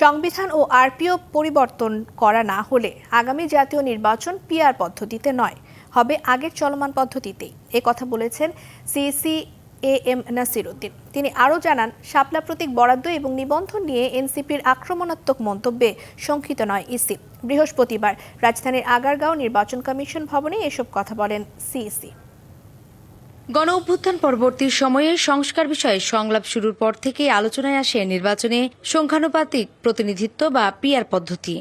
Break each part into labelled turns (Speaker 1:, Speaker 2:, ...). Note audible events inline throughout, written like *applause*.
Speaker 1: সংবিধান ও আরপিও পরিবর্তন করা না হলে আগামী জাতীয় নির্বাচন পিআর পদ্ধতিতে নয়, হবে আগের চলমান পদ্ধতিতেই। এ কথা বলেছেন সিসি এ এম নাসির উদ্দিন তিনি আরও জানান, শাপলা প্রতীক বরাদ্দ এবং নিবন্ধন নিয়ে এনসিপির আক্রমণাত্মক মন্তব্যে শঙ্কিত নয় ইসি। বৃহস্পতিবার রাজধানীর আগারগাঁও নির্বাচন কমিশন ভবনে এসব কথা বলেন সিইসি।
Speaker 2: গণ অভ্যুত্থান পরবর্তী সময়ে সংস্কার বিষয়ে সংলাপ শুরুর পর থেকে আলোচনায় আসে নির্বাচনে সংখ্যানুপাতিক প্রতিনিধিত্ব বা পিআর পদ্ধতি।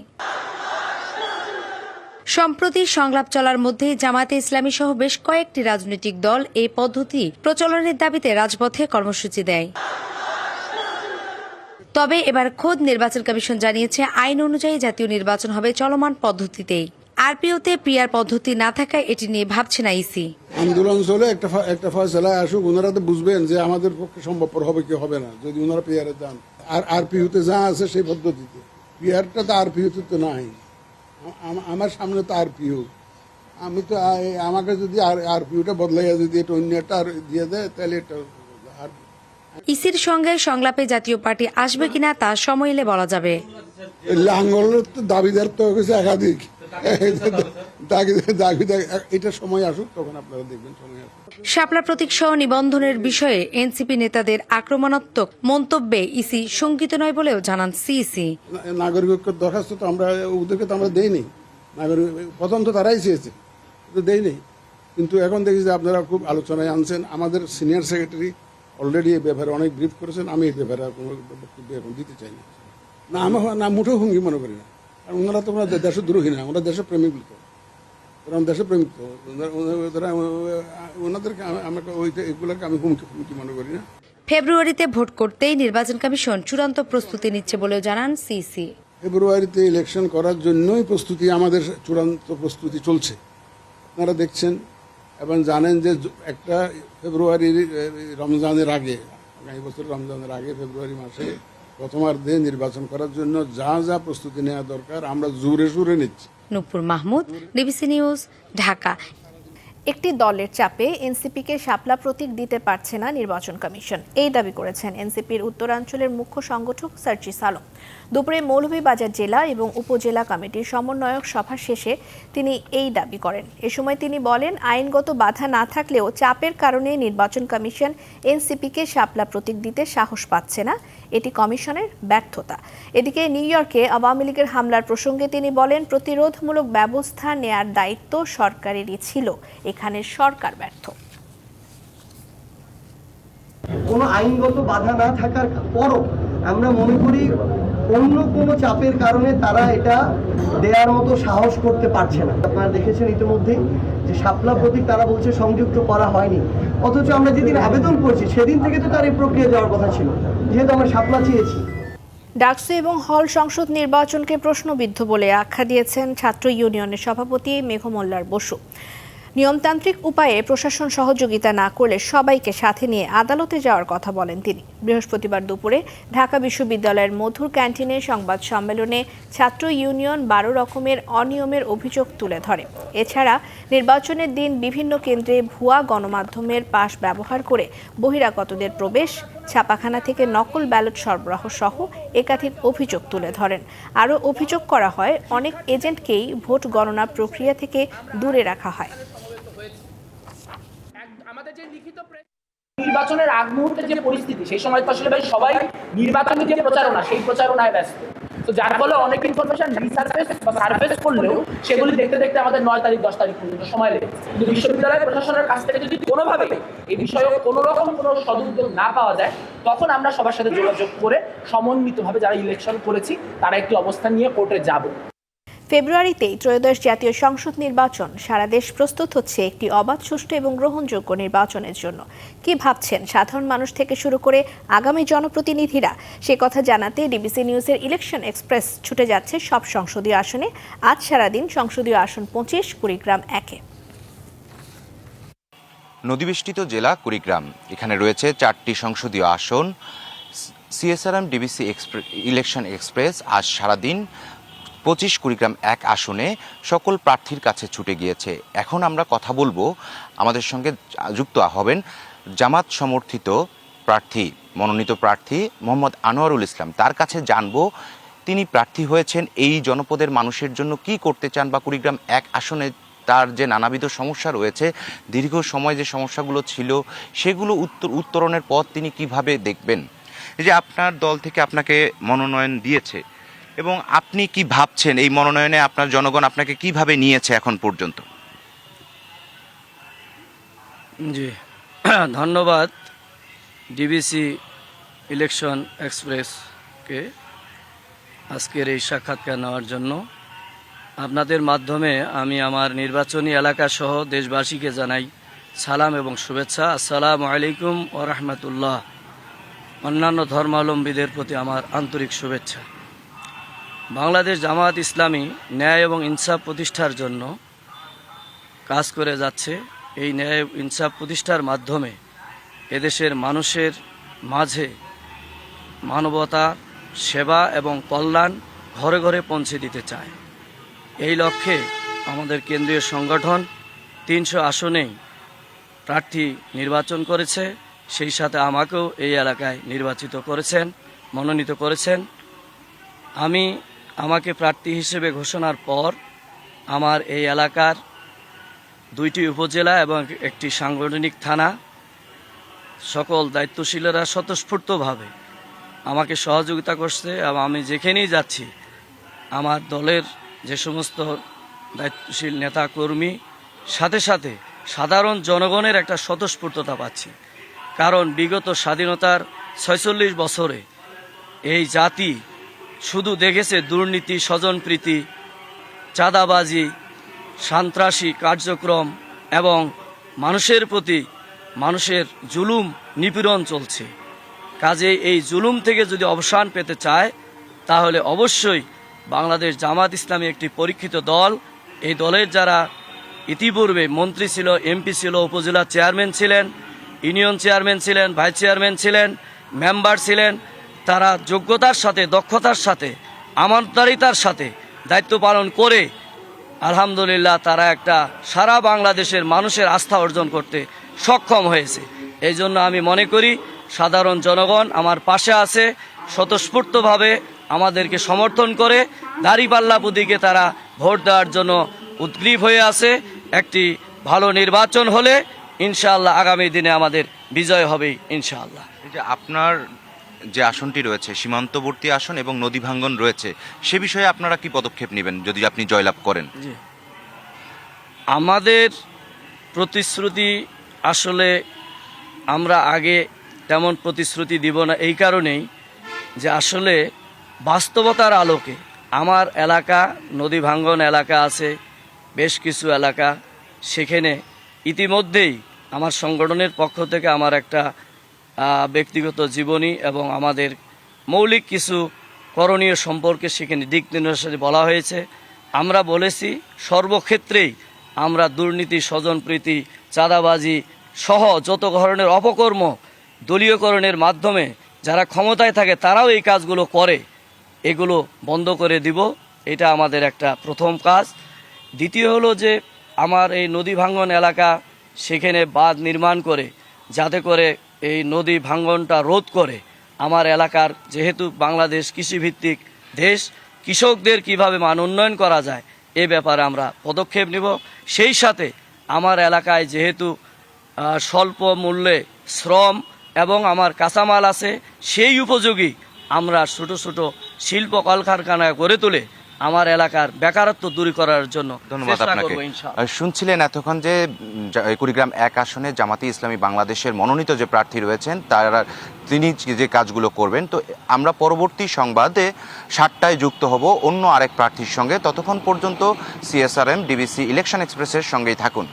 Speaker 2: সম্প্রতি সংলাপ চলার মধ্যে জামায়াতে ইসলামী সহ বেশ কয়েকটি রাজনৈতিক দল এই পদ্ধতি প্রচলনের দাবিতে রাজপথে কর্মসূচি দেয়। তবে এবার খোদ নির্বাচন কমিশন জানিয়েছে, আইন অনুযায়ী জাতীয় নির্বাচন হবে চলমান পদ্ধতিতেই। আরপিওতে পিআর পদ্ধতি না থাকায় এটি নিয়ে ভাবছে না ইসি।
Speaker 3: আন্দোলন চলে একটা একটা ফয়সলায় আসুক ওনারা তো বুঝবেন যে আমাদের পক্ষে সম্ভবপর হবে কি হবে না যদি ওনারা পিয়ারে যান। আর আর পিহুতে যা আছে সেই পদ্ধতিতে। পিয়ারটা তো আর পিহুতে তো নাই। আমার সামনে তো আর পিহু আমি তো আমাকে যদি আর আর পিহুটা বদলাইয়া যদি এটা অন্য একটা আর দিয়ে দেয় তাহলে এটা আর
Speaker 2: ইসির সঙ্গে সংলাপে জাতীয় পার্টি আসবে কিনা তা সময় এলে বলা যাবে।
Speaker 3: লাঙ্গলের তো দাবিদার তো হয়েছে একাধিক। এটা সময় আসুক তখন আপনারা দেখবেন সময় আসুক
Speaker 2: শাপলা প্রতীক সহ নিবন্ধনের বিষয়ে এনসিপি নেতাদের আক্রমণাত্মক মন্তব্যে ইসি শঙ্কিত নয় বলেও জানান সিইসি।
Speaker 3: না- নাগরিকত্বের দরখাস্ত তো আমরা ওদেরকে তো আমরা দেইনি। নাগরিক প্রথম তো তারাই চেয়েছে তো দেইনি। কিন্তু এখন দেখি যে আপনারা খুব আলোচনায় আনছেন। আমাদের সিনিয়র সেক্রেটারি অলরেডি এই ব্যাপারে অনেক ব্রিফ করেছেন। আমি এই ব্যাপারে কোনো বক্তব্য এখন দিতে চাই না। না আমার না মুঠেও হুঙ্গি মনে করি না। আর ওনারা তো ওনারা দেশদ্রোহী না ওনারা দেশপ্রেমিক তো ওরা দেশপ্রেমিক তো। ওনারা- ওনারা ওনাদেরকে আমাকে ওইটা এগুলোকে আমি হুমকি হুমকি মনে করি না।
Speaker 2: ফেব্রুয়ারিতে ভোট করতেই নির্বাচন কমিশন চূড়ান্ত প্রস্তুতি নিচ্ছে বলেও জানান সিইসি
Speaker 3: ফেব্রুয়ারিতে ইলেকশন করার জন্যই প্রস্তুতি আমাদের চূড়ান্ত প্রস্তুতি চলছে। আপনারা দেখছেন এবং জানেন যে একটা ফেব্রুয়ারির এ, রমজানের আগে আগামী বছর রমজানের আগে ফেব্রুয়ারি মাসে প্রথমার্ধে নির্বাচন করার জন্য যা যা প্রস্তুতি নেওয়া দরকার আমরা জোরে সুরে নিচ্ছি।
Speaker 2: Nupur Mahmud DBC news, Dhaka.
Speaker 1: একটি দলের চাপে এনসিপিকে শাপলা প্রতীক দিতে পারছে না নির্বাচন কমিশন। এই দাবি করেছেন এনসিপির উত্তরাঞ্চলের মুখ্য সংগঠক সার্জিস আলম দুপুরে মৌলভীবাজার জেলা এবং উপজেলা কমিটির সমন্বয়ক সভা শেষে তিনি এই দাবি করেন। এ সময় তিনি বলেন, আইনগত বাধা না থাকলেও চাপের কারণে নির্বাচন কমিশন এনসিপিকে শাপলা প্রতীক দিতে সাহস পাচ্ছে না। এটি কমিশনের ব্যর্থতা। এদিকে নিউ ইয়র্কে আওয়ামী লীগের হামলার প্রসঙ্গে তিনি বলেন, প্রতিরোধমূলক ব্যবস্থা নেয়ার দায়িত্ব সরকারেরই ছিল। এখানে সরকার ব্যর্থ।
Speaker 4: কোনো আইনগত বাধা না থাকার পরও আমরা মনে করি অন্য কোনো চাপের কারণে তারা এটা দেওয়ার মতো সাহস করতে পারছে না। আপনারা দেখেছেন ইতিমধ্যেই যে শাপলা প্রতীক তারা বলছে সংযুক্ত করা হয়নি। অথচ আমরা যেদিন আবেদন করছি সেদিন থেকে তো তার এই প্রক্রিয়া যাওয়ার কথা ছিল। যেহেতু আমরা শাপলা চেয়েছি।
Speaker 1: ডাকসু এবং হল সংসদ নির্বাচনকে প্রশ্নবিদ্ধ বলে আখ্যা দিয়েছেন ছাত্র ইউনিয়নের সভাপতি মেঘমোল্লার বসু। নিয়মতান্ত্রিক উপায়ে প্রশাসন সহযোগিতা না করলে সবাইকে সাথে নিয়ে আদালতে যাওয়ার কথা বলেন তিনি। বৃহস্পতিবার দুপুরে ঢাকা বিশ্ববিদ্যালয়ের মধুর ক্যান্টিনে সংবাদ সম্মেলনে ছাত্র ইউনিয়ন বারো রকমের অনিয়মের অভিযোগ তুলে ধরে। এছাড়া নির্বাচনের দিন বিভিন্ন কেন্দ্রে ভুয়া গণমাধ্যমের পাশ ব্যবহার করে বহিরাগতদের প্রবেশ, ছাপাখানা থেকে নকল ব্যালট সরবরাহ সহ একাধিক অভিযোগ তুলে ধরেন। আরও অভিযোগ করা হয়, অনেক এজেন্টকেই ভোট গণনা প্রক্রিয়া থেকে দূরে রাখা হয়।
Speaker 5: নির্বাচনের আগ মুহূর্তে যে পরিস্থিতি, সেই সময় তো আসলে ভাই সবাই নির্বাচনী যে প্রচারণা, সেই প্রচারণায় ব্যস্ত। তো যার ফলে অনেক ইনফরমেশন রিসার্ফেস বা সার্ফেস করলেও সেগুলি দেখতে দেখতে আমাদের নয় তারিখ, দশ তারিখ পর্যন্ত সময় লেগে কিন্তু বিশ্ববিদ্যালয় প্রশাসনের কাছ থেকে যদি কোনোভাবে এই বিষয়ে কোনো রকম কোনো সদুদ্যোগ না পাওয়া যায়, তখন আমরা সবার সাথে যোগাযোগ করে সমন্বিতভাবে যারা ইলেকশন করেছি, তারা একটি অবস্থান নিয়ে কোর্টে যাব।
Speaker 1: ফেব্রুয়ারিতেই ত্রয়োদশ জাতীয় সংসদ নির্বাচন। সারা দেশ প্রস্তুত হচ্ছে একটি অবাধ, সুষ্ঠু এবং গ্রহণযোগ্য নির্বাচনের জন্য। কি ভাবছেন সাধারণ মানুষ থেকে শুরু করে আগামী জনপ্রতিনিধিরা? সে কথা জানাতে ডিবিসি নিউজের ইলেকশন এক্সপ্রেস ছুটে যাচ্ছে সব সংসদীয় আসনে। আজ সারাদিন সংসদীয় আসন পঁচিশ, কুড়িগ্রাম একে।
Speaker 6: নদীবেষ্টিত জেলা কুড়িগ্রাম। এখানে রয়েছে চারটি সংসদীয় আসন। সিএসআরএম ডিবিসি ইলেকশন এক্সপ্রেস আজ সারাদিন পঁচিশ কুড়িগ্রাম এক আসনে সকল প্রার্থীর কাছে ছুটে গিয়েছে। এখন আমরা কথা বলব আমাদের সঙ্গে যুক্ত হবেন জামাত সমর্থিত প্রার্থী, মনোনীত প্রার্থী মোহাম্মদ আনোয়ারুল ইসলাম। তার কাছে জানব তিনি প্রার্থী হয়েছেন এই জনপদের মানুষের জন্য কি করতে চান বা কুড়িগ্রাম এক আসনে তার যে নানাবিধ সমস্যা রয়েছে, দীর্ঘ সময় যে সমস্যাগুলো ছিল, সেগুলো উত্তর উত্তরণের পথ তিনি কীভাবে দেখবেন? এই যে আপনার দল থেকে আপনাকে মনোনয়ন দিয়েছে এবং আপনি কি ভাবছেন এই মনোনয়নে আপনার জনগণ আপনাকে কীভাবে নিয়েছে এখন পর্যন্ত?
Speaker 7: জি। *clears throat* ধন্যবাদ। ডিবিসি ইলেকশন এক্সপ্রেসকে আজকের এই সাক্ষাৎকার নেওয়ার জন্য। আপনাদের মাধ্যমে আমি আমার নির্বাচনী এলাকা সহ দেশবাসীকে জানাই সালাম এবং শুভেচ্ছা। আসসালামু আলাইকুম ও রহমতুল্লাহ। অন্যান্য ধর্মাবলম্বীদের প্রতি আমার আন্তরিক শুভেচ্ছা। বাংলাদেশ জামায়াত ইসলামী ন্যায় এবং ইনসাফ প্রতিষ্ঠার জন্য কাজ করে যাচ্ছে। এই ন্যায় ইনসাফ প্রতিষ্ঠার মাধ্যমে এদেশের মানুষের মাঝে মানবতা, সেবা এবং কল্যাণ ঘরে ঘরে পৌঁছে দিতে চায়। এই লক্ষ্যে আমাদের কেন্দ্রীয় সংগঠন তিনশো আসনেই প্রার্থী নির্বাচন করেছে। সেই সাথে আমাকেও এই এলাকায় নির্বাচিত করেছেন, মনোনীত করেছেন। আমি আমাকে প্রার্থী হিসেবে ঘোষণার পর আমার এই এলাকার দুইটি উপজেলা এবং একটি সাংগঠনিক থানা সকল দায়িত্বশীলেরা স্বতঃস্ফূর্তভাবে আমাকে সহযোগিতা করছে এবং আমি যেখানেই যাচ্ছি, আমার দলের যে সমস্ত দায়িত্বশীল নেতা কর্মী সাথে সাথে সাধারণ জনগণের একটা স্বতঃস্ফূর্ততা পাচ্ছি। কারণ বিগত স্বাধীনতার ছয়চল্লিশ বছরে এই জাতি শুধু দেখেছে দুর্নীতি, স্বজনপ্রীতি, চাঁদাবাজি, সন্ত্রাসী কার্যক্রম এবং মানুষের প্রতি মানুষের জুলুম, নিপীড়ন চলছে। কাজে এই জুলুম থেকে যদি অবসান পেতে চায়, তাহলে অবশ্যই বাংলাদেশ জামাত ইসলামী একটি পরীক্ষিত দল। এই দলের যারা ইতিপূর্বে মন্ত্রী ছিল, এমপি ছিল, উপজেলা চেয়ারম্যান ছিলেন, ইউনিয়ন চেয়ারম্যান ছিলেন, ভাইস চেয়ারম্যান ছিলেন, মেম্বার ছিলেন তারা যোগ্যতার সাথে, দক্ষতার সাথে আমানতারিতার সাথে দায়িত্ব পালন করে, আলহামদুলিল্লাহ তারা একটা সারা বাংলাদেশের মানুষের আস্থা অর্জন করতে সক্ষম হয়েছে। এই জন্য আমি মনে করি, সাধারণ জনগণ আমার পাশে আছে, স্বতঃস্ফূর্তভাবে আমাদেরকে সমর্থন করে, দাঁড়িপাল্লা বুদিকে তারা ভোট দেওয়ার জন্য উদ্গ্রীব হয়ে আছে। একটি ভালো নির্বাচন হলে ইনশাআল্লাহ আগামী দিনে আমাদের বিজয় হবে ইনশাআল্লাহ।
Speaker 6: আপনার যে আসনটি রয়েছে, সীমান্তবর্তী আসন এবং নদী ভাঙ্গন রয়েছে, সে বিষয়ে আপনারা কি পদক্ষেপ নেবেন যদি আপনি জয়লাভ করেন?
Speaker 7: আমাদের প্রতিশ্রুতি আসলে আমরা আগে তেমন প্রতিশ্রুতি দিব না এই কারণেই যে আসলে বাস্তবতার আলোকে আমার এলাকা, নদী ভাঙ্গন এলাকা আছে, বেশ কিছু এলাকা, সেখানে ইতিমধ্যেই আমার সংগঠনের পক্ষ থেকে আমার একটা ব্যক্তিগত জীবনী এবং আমাদের মৌলিক কিছু করণীয় সম্পর্কে সেখানে দিক নির্দেশনা বলা হয়েছে। আমরা বলেছি, সর্বক্ষেত্রেই আমরা দুর্নীতি, স্বজনপ্রীতি, চাঁদাবাজি সহ যত ধরনের অপকর্ম দলীয়করণের মাধ্যমে যারা ক্ষমতায় থাকে তারাও এই কাজগুলো করে। এগুলো বন্ধ করে দিব। এটা আমাদের একটা প্রথম কাজ। দ্বিতীয় হলো যে, আমার এই নদী ভাঙ্গন এলাকা সেখানে বাঁধ নির্মাণ করে, যাতে করে এই নদী ভাঙ্গনটা রোধ করে আমার এলাকার যেহেতু বাংলাদেশ কৃষিভিত্তিক দেশ, কৃষকদের কীভাবে মান উন্নয়ন করা যায় এ ব্যাপারে আমরা পদক্ষেপ নেব। সেই সাথে আমার এলাকায় যেহেতু স্বল্প মূল্যে শ্রম এবং আমার কাঁচামাল আছে, সেই উপযোগী আমরা ছোট ছোট শিল্প কলকারখানা গড়ে তুলে আমার এলাকার বেকারত্ব দূর করার জন্য
Speaker 6: ধন্যবাদ আপনাকে। শুনছিলেন এতক্ষণ যে কুড়িগ্রাম এক আসনে জামাতি ইসলামী বাংলাদেশের মনোনীত যে প্রার্থী রয়েছেন তারা তিনি যে কাজগুলো করবেন তো আমরা পরবর্তী সংবাদে সাতটায় যুক্ত হব অন্য আরেক প্রার্থীর সঙ্গে। ততক্ষণ পর্যন্ত সিএসআরএম ডিবিসি ইলেকশন এক্সপ্রেসের সঙ্গেই থাকুন।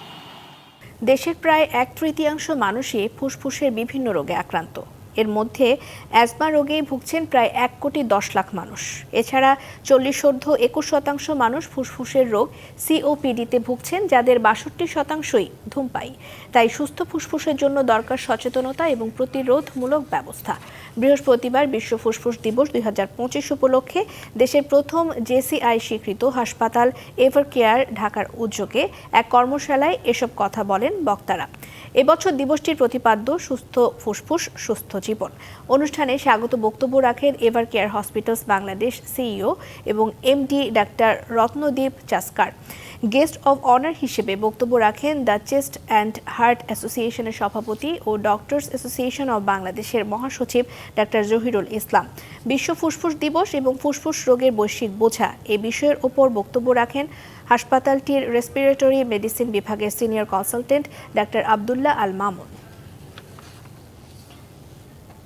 Speaker 1: দেশের প্রায় এক তৃতীয়াংশ মানুষই ফুসফুসের বিভিন্ন রোগে আক্রান্ত। এর মধ্যে অ্যাজমা রোগেই ভুগছেন প্রায় এক কোটি দশ লাখ মানুষ। এছাড়া চল্লিশ ঊর্ধ্ব একুশ শতাংশ মানুষ ফুসফুসের রোগ সিওপিডিতে ভুগছেন, যাদের বাষট্টি শতাংশই ধূমপাই তাই সুস্থ ফুসফুসের জন্য দরকার সচেতনতা এবং প্রতিরোধমূলক ব্যবস্থা। বৃহস্পতিবার বিশ্ব ফুসফুস দিবস দুই হাজার পঁচিশ উপলক্ষে দেশের প্রথম জেসিআই স্বীকৃত হাসপাতাল এভার কেয়ার ঢাকার উদ্যোগে এক কর্মশালায় এসব কথা বলেন বক্তারা। এবছর দিবসটির প্রতিপাদ্য, সুস্থ ফুসফুস, সুস্থ কর্মজীবন অনুষ্ঠানে স্বাগত বক্তব্য রাখেন ever care hospitals Bangladesh CEO এবং MD doctor Ratnadeep Chaskar. Guest of honour হিসেবে বক্তব্য রাখেন দ্য চেস্ট অ্যান্ড হার্ট অ্যাসোসিয়েশনের সভাপতি ও ডক্টরস অ্যাসোসিয়েশন অব বাংলাদেশের মহাসচিব ডাক্তার জহিরুল ইসলাম। বিশ্ব ফুসফুস দিবস এবং ফুসফুস রোগের বৈশ্বিক বোঝা এ বিষয়ের ওপর বক্তব্য রাখেন হাসপাতালটির রেসপিরেটরি মেডিসিন বিভাগের senior consultant doctor Abdullah Al Mamun.